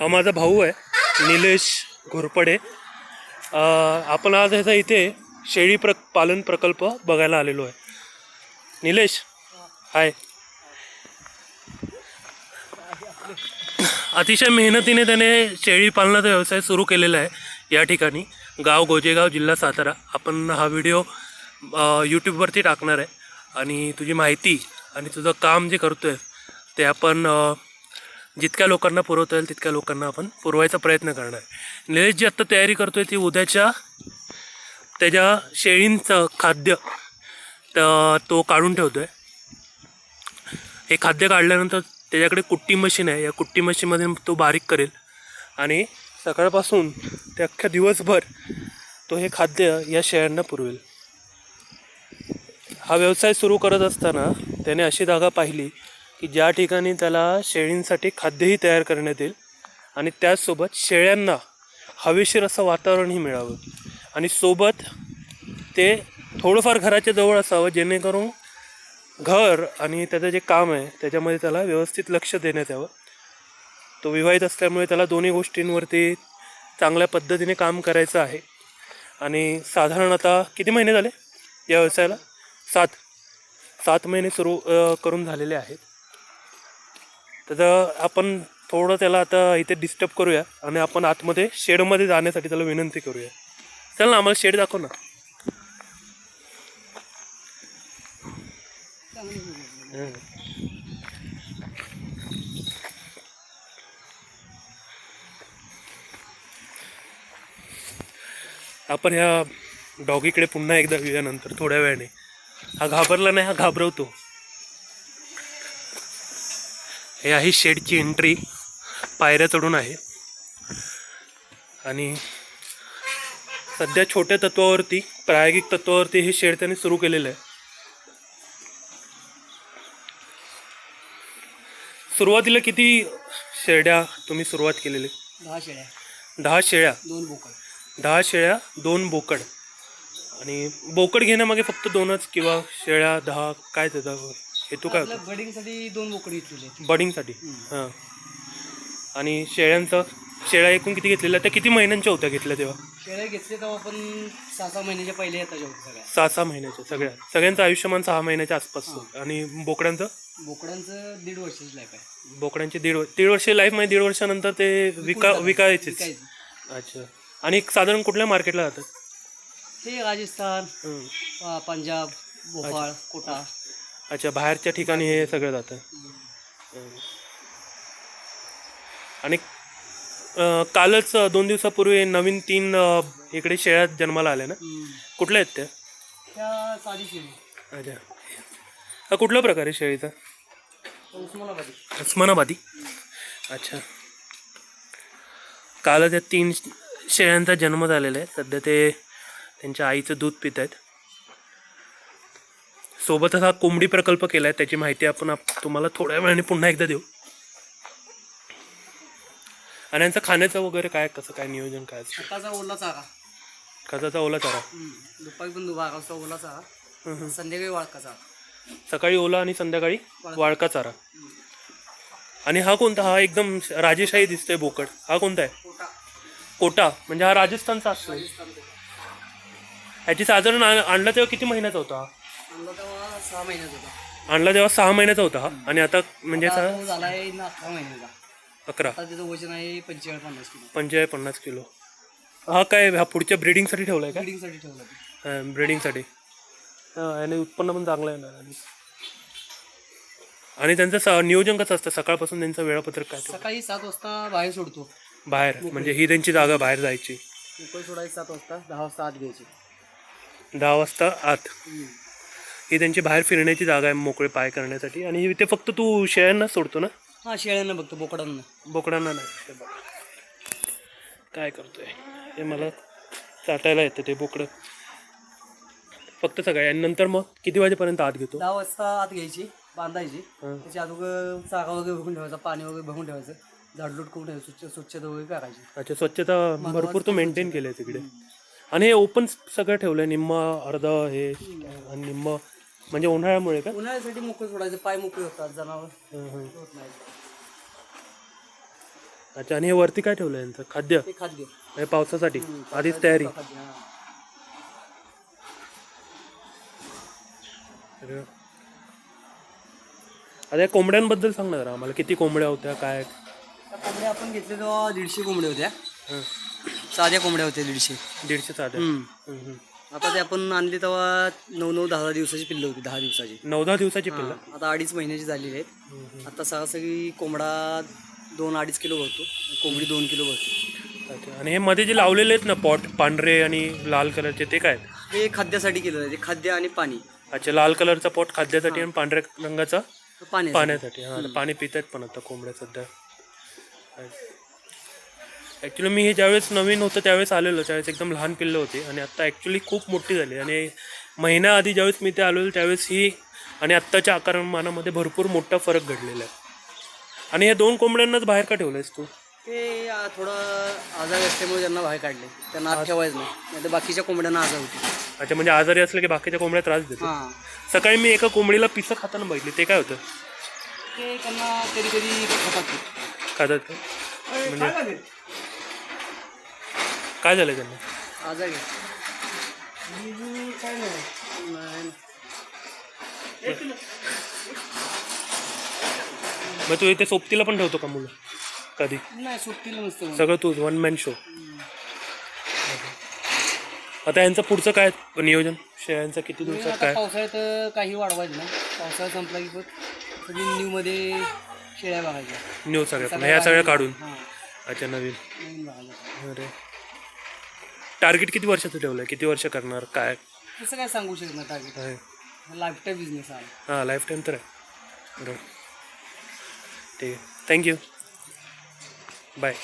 हा माझा भाऊ आहे निलेश घोरपडे. आपण आज ह्याचा इथे शेळी प्र पालन प्रकल्प बघायला आलेलो आहे. निलेश हाय. अतिशय मेहनतीने त्याने शेळी पालनाचा व्यवसाय सुरू केलेला आहे. या ठिकाणी गाव गोजेगाव जिल्हा सातारा. आपण हा व्हिडिओ यूट्यूबवरती टाकणार आहे. आणि तुझी माहिती आणि तुझं काम जे करतो आहे ते आपण जितक्या लोकांना पुरवता येईल तितक्या लोकांना आपण पुरवायचा प्रयत्न करणार. आहे निलेश जी आत्ता तयारी करतोय ती उद्याच्या त्याच्या शेळींचं खाद्य तो काढून ठेवतोय. हे खाद्य काढल्यानंतर त्याच्याकडे कुट्टी मशीन आहे. या कुट्टी मशीनमध्ये तो बारीक करेल. आणि सकाळपासून ते अख्ख्या दिवसभर तो हे खाद्य या शेळ्यांना पुरवेल. हा व्यवसाय सुरू करत असताना त्याने अशी जागा पाहिली की ज्या ठिकाणी त्याला शेळींसाठी खाद्यही तयार करण्यात येईल आणि त्याचसोबत शेळ्यांना हवेशीर असं वातावरणही मिळावं. आणि सोबत ते थोडंफार घराच्या जवळ असावं जेणेकरून घर आणि त्याचं जे काम आहे त्याच्यामध्ये त्याला व्यवस्थित लक्ष देण्यात यावं. तो विवाहित असल्यामुळे त्याला दोन्ही गोष्टींवरती चांगल्या पद्धतीने काम करायचं आहे. आणि साधारण आता किती महिने झाले या व्यवसायाला? सात. सात महिने सुरू करून झालेले आहेत. तर आपण थोडं त्याला आता इथे डिस्टर्ब करूया आणि आपण आतमध्ये शेडमध्ये जाण्यासाठी त्याला विनंती करूया. चल ना आम्हाला शेड दाखव ना. आपण ह्या डॉगीकडे पुन्हा एकदा येऊया नंतर थोड्या वेळाने. हा घाबरला नाही हा घाबरवतो. हे आहे शेडची एंट्री पायऱ्या चढून आहे. आणि सध्या छोट्या तत्वावरती प्रायोगिक तत्वावरती हे शेड त्यांनी सुरू केलेलं आहे. सुरुवातीला किती शेड्या तुम्ही सुरुवात केलेली? दहा शेळ्या दहा शेळ्या दोन बोकड. दहा शेळ्या दोन बोकड. आणि बोकड घेण्यामागे फक्त दोनच किंवा शेळ्या दहा काय त्याचा हेतू काय होता बडिंगसाठी दोन बोकड घेतलेले. बडिंगसाठी? हां. आणि शेळ्यांचं शेळ्या एकूण किती घेतलेल्या? त्या किती महिन्यांच्या होत्या घेतल्या तेव्हा? शेळ्या घेतले तेव्हा आपण सहा सहा महिन्याच्या पहिले येतात सगळ्या. सहा सहा महिन्याच्या सगळ्या. सगळ्यांचं आयुष्यमान सहा महिन्याच्या आसपास आणि बोकड्यांचं? बोकडांचं दीड वर्षाची लाईफ आहे. बोकड्यांची दीड वर्ष दीड वर्ष लाईफमध्ये दीड वर्षानंतर ते विका. विकायचेच. विकायचं. अच्छा. आणि साधारण कुठल्या मार्केटला जातात? हे राजस्थान हं. पंजाब भोपाळ कोटा. अच्छा बाहेरच्या ठिकाणी हे सगळं जातं. आणि अं, कालच अं, दोन दिवसापूर्वी नवीन तीन अं, इकडे शेळ्या जन्माला आल्या ना. कुठल्या आहेत त्या? त्या साधी शेळी. अच्छा. हा कुठला प्रकार आहे शेळीचा? उस्मानाबादी. उस्मानाबादी? अच्छा. काल त्या तीन शेळ्यांचा जन्म झालेला आहे. सध्या ते त्यांच्या आईचं दूध पित आहेत सोबतच हा कोंबडी प्रकल्प केला आहे त्याची माहिती आपण आप- तुम्हाला थोड्या वेळाने पुन्हा एकदा देऊ. आणि यांचं खाण्याचं वगैरे काय कसं काय नियोजन काय सकाळचा ओला चारा. कसाचा ओला चारा. दुपारी पण वाजता ओला चारा. संध्याकाळी वाळका चारा. सकाळी ओला आणि संध्याकाळी वाळका. चारा. आणि हा कोणता? हा एकदम राजेशाही दिसतोय बोकड. हा कोणता आहे? कोटा. म्हणजे हा राजस्थानचा असतो. ह्याची साधारण आण- आणला तेव्हा किती महिन्याचा होता? हा? आणला तेव्हा सहा महिन्याचा होता. आणला तेव्हा सहा महिन्याचा होता हा? आणि आता म्हणजे आता असा तो झालाय ना अकरा महिन्याचा. अकरा. आता त्याचं वजन आहे पंचेचाळीस पन्नास किलो. पंचेचाळीस पन्नास किलो. हा काय हा पुढच्या ब्रिडिंगसाठी ठेवलाय का? बिल्डिंगसाठी ठेवला ते. ब्रिडिंगसाठी आणि उत्पन्न पण चांगलं येणार आणि आणि त्यांचं स- नियोजन कसं असतं? सकाळपासून त्यांचं वेळापत्रक काय? सकाळी सात वाजता बाहेर सोडतो. बाहेर म्हणजे ही त्यांची जागा बाहेर जायची. उकळ सोडायची सात वाजता दहा वाजता आत घ्यायची. दहा वाजता आत. ही त्यांची बाहेर फिरण्याची जागा आहे मोकळे पाय करण्यासाठी. आणि ते फक्त तू शेळ्यांना सोडतो ना? हा शेळ्यांना बघतो बोकडांना. बोकडांना नाही. काय करतोय? हे मला चाटायला येतं ते बोकडं. फक्त सकाळी आणि नंतर मग किती वाजेपर्यंत आत घेतो? दहा वाजता आत घ्यायची बांधायची. हं. त्याच्या अगोदर चारा वगैरे भरून ठेवायचा पाणी वगैरे भरून ठेवायचं. झाडलूट करून ठेवायचं स्वच्छ स्वच्छता वगैरे करायची. अच्छा स्वच्छता भरपूर तू मेंटेन केली आहे तिकडे. आणि हे ओपन सगळं ठेवलंय निम्म अर्ध हे आणि निम्म. म्हणजे उन्हाळ्यामुळे का? उन्हाळ्यासाठी मोकळं सोडायचं पाय मोकळे होतात जनावर हं, हं. होत नाही अच्छा आणि हे वरती काय ठेवलं यांचं? खाद्य? ते खाद्य. हे पावसासाठी? आधीच तयारी. खाद्य, हा. अरे. वा. आता या कोंबड्यांबद्दल सांग ना जरा आम्हाला? किती कोंबड्या होत्या काय? त्या कोंबड्या आपण घेतले तेव्हा दीडशे कोंबड्या होत्या. हं. साध्या कोंबड्या होत्या दीडशे. दीडशे साध्या? हम्म. आता ते आपण आणली तेव्हा नऊ नऊ दहा दहा दिवसाची पिल्लं होती दहा दिवसाची. नऊ दहा दिवसाची पिल्ला? हा, आता अडीच महिन्याची झालेली आहेत. आता सरासरी कोंबडा दोन अडीच किलो भरतो कोंबडी दोन किलो भरतो. अच्छा आणि हे मध्ये जे लावलेले आहेत ना पॉट पांढरे आणि लाल कलरचे ते काय आहेत? हे खाद्यासाठी केलेलं आहे ते खाद्य आणि पाणी. अच्छा लाल कलरचा पॉट खाद्यासाठी आणि पांढऱ्या रंगाचा? पाणी पाण्यासाठी हा आता पाणी पितात पण आता कोंबड्या सध्या. ॲक्च्युली मी हे ज्यावेळेस नवीन होतं त्यावेळेस आलेलो. त्यावेळेस एकदम लहान पिल्लं होती. आणि आता ॲक्च्युली खूप मोठी झाली. आणि महिना आधी ज्यावेळेस मी ते आलेलो त्यावेळेस ही आणि आत्ताच्या आकारमानामध्ये भरपूर मोठा फरक घडलेला आहे. आणि या दोन कोंबड्यांनाच बाहेर का ठेवलंयस तू? ते आ, थोडं आजार असल्यामुळे त्यांना बाहेर काढले. त्यांना आत ठेवायचं नाही. तर बाकीच्या कोंबड्यांना आजार होते अच्छा म्हणजे आजारी असलं की बाकीच्या कोंबड्या त्रास देतात? हां. सकाळी मी एका कोंबडीला पिसं खाताना बघितली. ते काय होतं? ते त्यांना कधी कधी खातात ते. खातात का? म्हणजे काय झालं त्यांना? आजार. घे काय नाही नाही. मग तू इथे सोबतीला पण ठेवतो का मुलं? कधी? नाही सुट्टीला नसतं सगळं तू वन मॅन शो आता यांचं पुढचं काय नियोजन? शेळ्यांचं किती दिवसात आता काय? पावसाळ्यात काही वाढवायचं नाही. पावसाळा संपला की परत सगळी न्यूमध्ये शेळ्या बघायच्या. न्यू सगळ्या पण. ह्या सगळ्या काढून. हां. अच्छा नवीन. नवीन बघायच्या अरे. टार्गेट किती वर्षाचं ठेवलं किती वर्ष करणार? काय? तसं काय सांगू नाही टार्गेट आहे लाईफ टाईम बिझनेस आहे. हां लाईफ टाईम तर आहे. बरोबर ठीक. आहे थँक्यू बाय